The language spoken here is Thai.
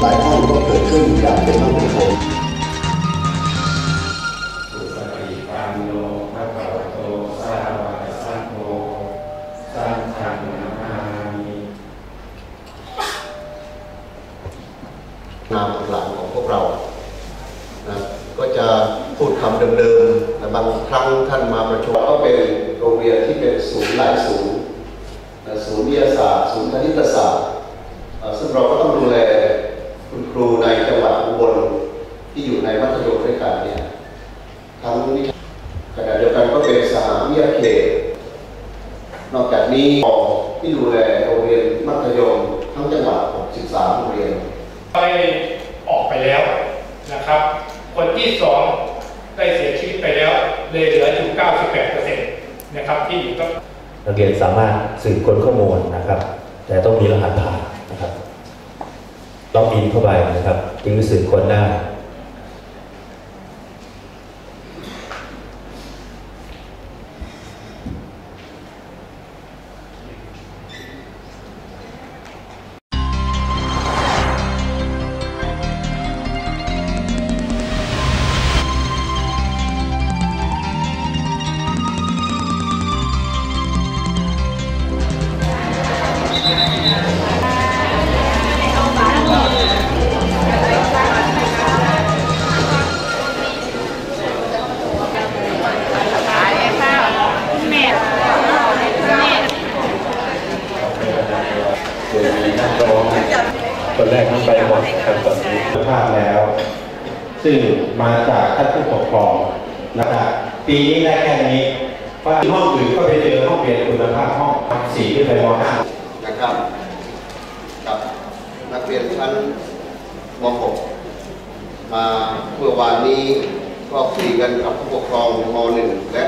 หลายห้องก็เกิดขึ้นอย่างเป็นมั่นคงนโนภะคะวะโตสานามหลังของพวกเรานะก็จะพูดคำเดิมๆแต่บางครั้งท่านมาประชุมก็เป็นโรงเรียนที่เป็นศูนย์หลายศูนย์ศูนย์วิทยาศาสตร์ ศูนย์คณิตศาสตร์เอ่อซึ่งเราก็ต้องดูแลคุณครูในจังหวัดอุบลที่อยู่ในมัธยมด้วยกันเนี่ยทั้งวิชาขณะเดียวกันก็เป็นสหวิท ยาเขต นอกจากนี้ที่ดูแลโรงเรียนมัธยมทั้งจังหวัด13โรงเรียนได้ออกไปแล้วนะครับ คนที่สองได้เสียชีวิตไปแล้วเลยเหลืออยู่ 98%นะครับที่อยู่ก็นักเรียนสามารถสืบค้นข้อมูลนะครับ แต่ต้องมีรหัสผ่านนะครับล็อกอินเข้าไปนะครับจึงจะสืบค้นได้ ยมีนักร้องคนแรกนั้นไปหมดครับตอนนี้ภาพแล้ว ซึ่งมาจากท่านผู้ปกครองนะครับปีนี้ได้แค่นี้ว่าห้องอื่นก็ไปเจอห้องเรียนคุณภาพห้องสี่ขึ้นไปมห้านะครับกับนักเรียนชั้นม .6 มาเมื่อวานนี้ก็คุยกันกับผู้ปกครองม .1 และ